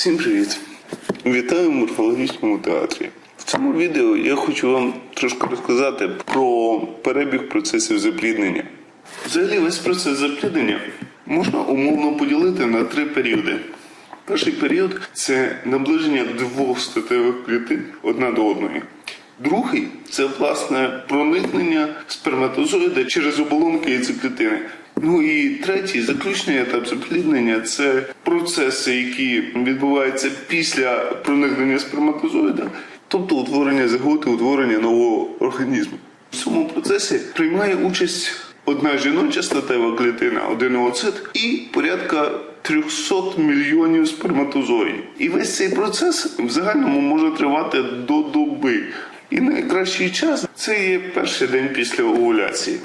Всім привіт! Вітаю в морфологічному театрі. В цьому відео я хочу вам трошки розказати про перебіг процесів запліднення. Взагалі, весь процес запліднення можна умовно поділити на три періоди. Перший період це наближення двох статевих клітин одна до одної. Другий це власне проникнення сперматозоїда через оболонки яйцеклітини. Ну і третій заключний етап запліднення це процеси, які відбуваються після проникнення сперматозоїда, тобто утворення зиготи, утворення нового організму. В цьому процесі приймає участь одна жіноча статева клітина, один ooцит і порядка 300 мільйонів сперматозоїдів. І весь цей процес в загальному може тривати до доби. І найкращий час це є перший день після овуляції.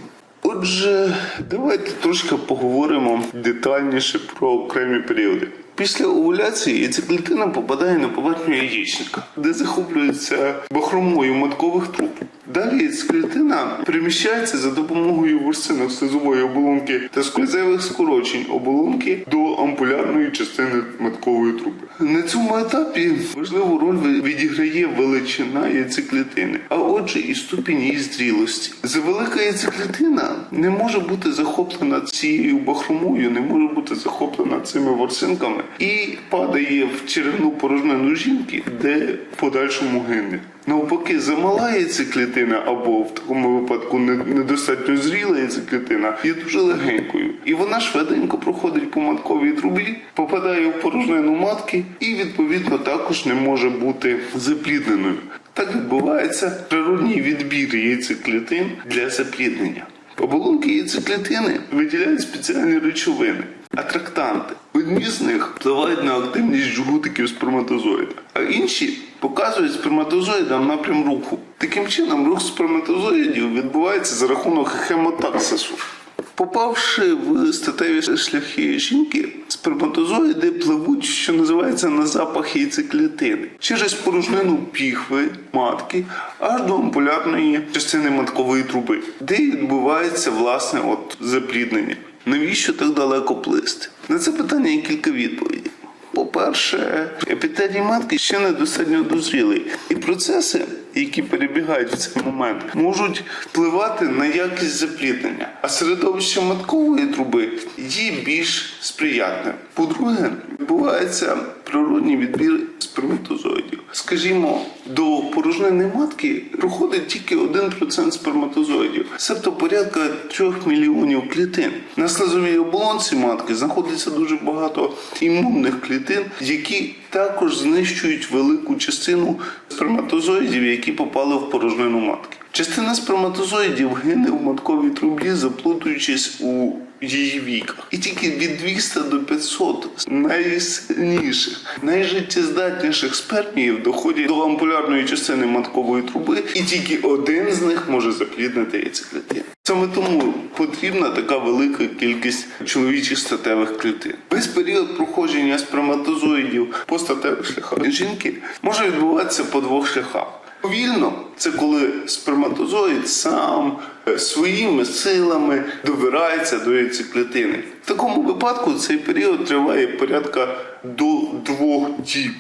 Отже, давайте трошки поговоримо детальніше про окремі періоди. Після овуляції яйцеклітина попадає на поверхню яєчника, де захоплюється бахромою маткових труб. Далі яйцеклітина переміщається за допомогою ворсинок слизової оболонки та склизевих скорочень оболонки до ампулярної частини маткової труби. На цьому етапі важливу роль відіграє величина яйцеклітини, а отже і ступінь її зрілості. Завелика яйцеклітина не може бути захоплена цією бахромою, не може бути захоплена цими ворсинками і падає в черевну порожнину жінки, де в подальшому гине. Навпаки, замала яйцеклітина або в такому випадку недостатньо зріла яйцеклітина є дуже легенькою. І вона швиденько проходить по матковій трубі, попадає в порожнину матки і відповідно також не може бути заплідненою. Так відбувається природній відбір яйцеклітин для запліднення. Оболонки яйцеклітини виділяють спеціальні речовини, атрактанти. Одні з них впливають на активність жгутиків сперматозоїда, а інші показують сперматозоїдам напрям руху. Таким чином, рух сперматозоїдів відбувається за рахунок хемотаксису. Попавши в статеві шляхи жінки, сперматозоїди пливуть, що називається на запах яйцеклітини, через порожнину піхви, матки, аж до ампулярної частини маткової труби, де відбувається власне от запліднення. Навіщо так далеко плисти? На це питання є кілька відповідей. По-перше, епітелій матки ще недостатньо дозрілий, і процеси, які перебігають в цей момент, можуть впливати на якість запліднення, а середовище маткової труби є більш сприятним. По-друге, відбувається природній відбір сперматозоїдів. Скажімо, до порожнини матки проходить тільки 1% сперматозоїдів, себто порядка 3 мільйонів клітин. На слизовій оболонці матки знаходиться дуже багато імунних клітин, які також знищують велику частину сперматозоїдів, які попали в порожнину матки. Частина сперматозоїдів гине в матковій трубі, заплутуючись у її віках. І тільки від 200 до 500 найсильніших, найжиттєздатніших сперміїв доходять до ампулярної частини маткової труби, і тільки один з них може запліднити яйцеклітину. Саме тому потрібна така велика кількість чоловічих статевих клітин. Весь період проходження сперматозоїдів по статевих шляхах жінки може відбуватися по двох шляхах. Повільно це коли сперматозоїд сам е, своїми силами добирається до яйцеклітини. В такому випадку цей період триває порядка до двох діб.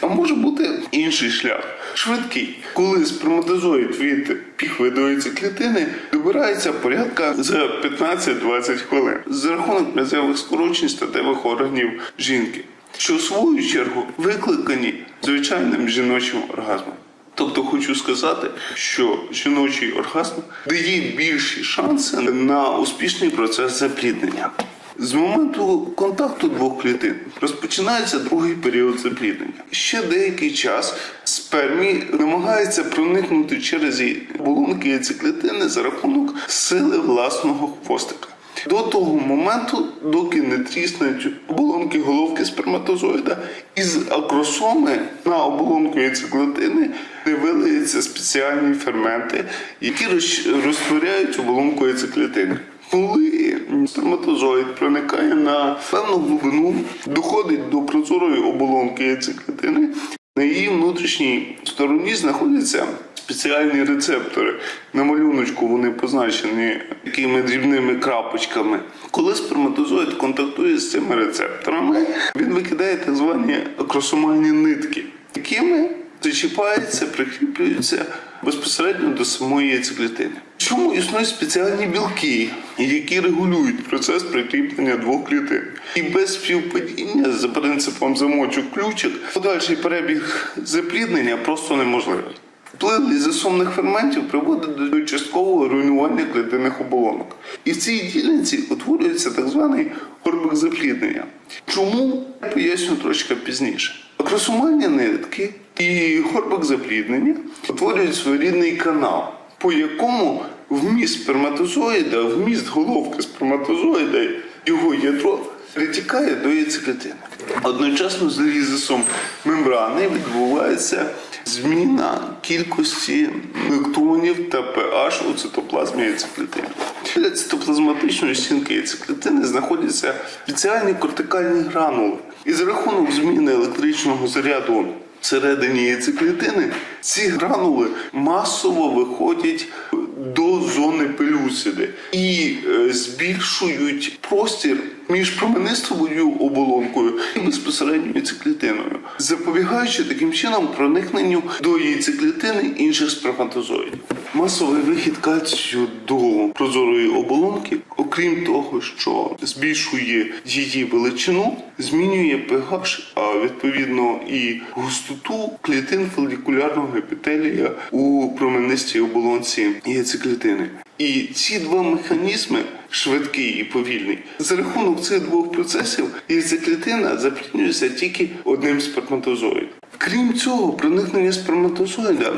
А може бути інший шлях, швидкий, коли сперматозоїд від піхви до яйцеклітини добирається порядка за 15-20 хвилин за рахунок м'язевих скорочень статевих органів жінки, що в свою чергу викликані звичайним жіночим оргазмом. Тобто хочу сказати, що жіночий оргазм дає більші шанси на успішний процес запліднення. З моменту контакту двох клітин розпочинається другий період запліднення. Ще деякий час спермій намагається проникнути через її оболонки яйцеклітини за рахунок сили власного хвостика. До того моменту, доки не тріснуть оболонки головки сперматозоїда, із акросоми на оболонку яйцеклітини не вилиються спеціальні ферменти, які розтворяють оболонку яйцеклітини. Коли сперматозоїд проникає на певну глибину, доходить до прозорої оболонки яйцеклітини, на її внутрішній стороні знаходяться спеціальні рецептори. На малюночку вони позначені такими дрібними крапочками. Коли сперматозоїд контактує з цими рецепторами, він викидає так звані акросомальні нитки, якими зачіпаються, прикріплюються безпосередньо до самої яйцеклітини. Чому існують спеціальні білки, які регулюють процес прикріплення двох клітин? І без співпадіння за принципом замочок ключик подальший перебіг запліднення просто неможливий. Вплив лізосомних ферментів приводить до часткового руйнування клітинних оболонок. І в цій ділянці утворюється так званий горбик запліднення. Чому я поясню трошки пізніше. Акросомальні нитки і горбик запліднення утворюють своєрідний канал, по якому вміст сперматозоїда, вміст головки сперматозоїда, його ядро притікає до яйцеклітини. Одночасно з лізисом мембрани відбувається зміна кількості лектонів та pH у цитоплазмі яйцеклітини. Для цитоплазматичної стінки яйцеклітини знаходяться спеціальні кортикальні гранули. І за рахунок зміни електричного заряду всередині яйцеклітини ці гранули масово виходять до зони пелюсиди і е, збільшують простір між променистовою оболонкою і безпосередньо яйцеклітиною, запобігаючи таким чином проникненню до яйцеклітини інших сперматозоїдів. Масовий вихід кальцію до прозорої оболонки, окрім того, що збільшує її величину, змінює pH, а відповідно і густоту клітин фолікулярного епітелія у променистій оболонці яйцеклітини. І ці два механізми, швидкий і повільний, за рахунок цих двох процесів яйцеклітина запліднюється тільки одним сперматозоїдом. Крім цього, проникнення сперматозоїда,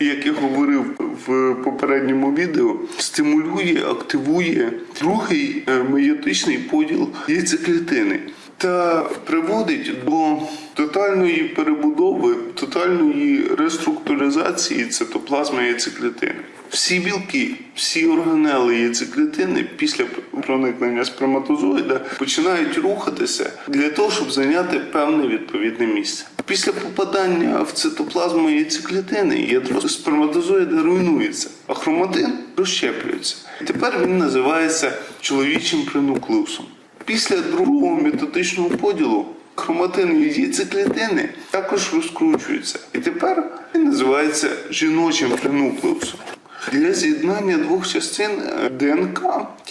як я говорив в попередньому відео, стимулює, активує другий е, мейотичний поділ яйцеклітини та приводить до тотальної перебудови, тотальної реструктуризації цитоплазми яйцеклітини. Всі білки, всі органели яйцеклітини після проникнення сперматозоїда починають рухатися для того, щоб зайняти певне відповідне місце. Після попадання в цитоплазму яйцеклітини ядро сперматозоїда руйнується, а хроматин розщеплюється. І тепер він називається чоловічим принуклеусом. Після другого методичного поділу хроматин від яйцеклітини також розкручується. І тепер він називається жіночим принуклеусом. Для з'єднання двох частин е, ДНК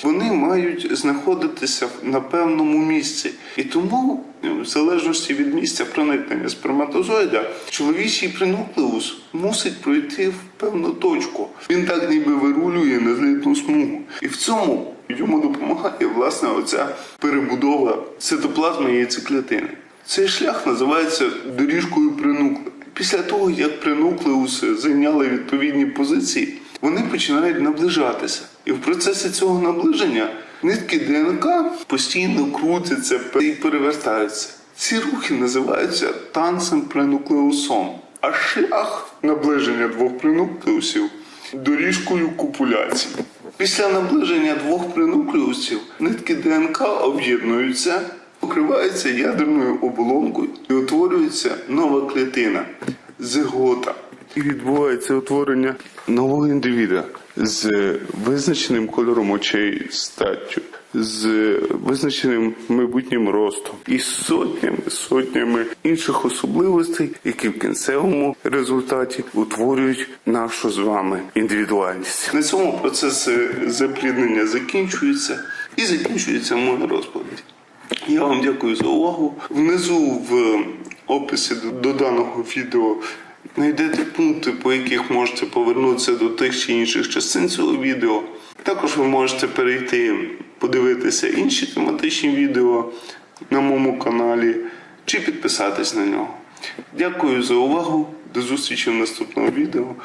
вони мають знаходитися на певному місці. І тому, е, в залежності від місця проникнення сперматозоїда, чоловічий принуклеус мусить пройти в певну точку. Він так ніби вирулює на злітну смугу. І в цьому йому допомагає власне оця перебудова цитоплазми яйцеклітини. Цей шлях називається доріжкою принуклею. Після того, як принуклеуси зайняли відповідні позиції, вони починають наближатися. І в процесі цього наближення нитки ДНК постійно крутяться і перевертаються. Ці рухи називаються танцем принуклеусом, а шлях наближення двох принуклеусів доріжкою купуляції. Після наближення двох принуклеусів нитки ДНК об'єднуються, покриваються ядерною оболонкою і утворюється нова клітина зигота. І відбувається утворення нового індивіда з визначеним кольором очей статтю, з визначеним майбутнім ростом і сотнями сотнями інших особливостей, які в кінцевому результаті утворюють нашу з вами індивідуальність. На цьому процес запліднення закінчується і закінчується моя розповідь. Я вам дякую за увагу. Внизу в описі до даного відео знайдете пункти, по яких можете повернутися до тих чи інших частин цього відео. Також ви можете перейти, подивитися інші тематичні відео на моєму каналі чи підписатись на нього. Дякую за увагу. До зустрічі в наступному відео.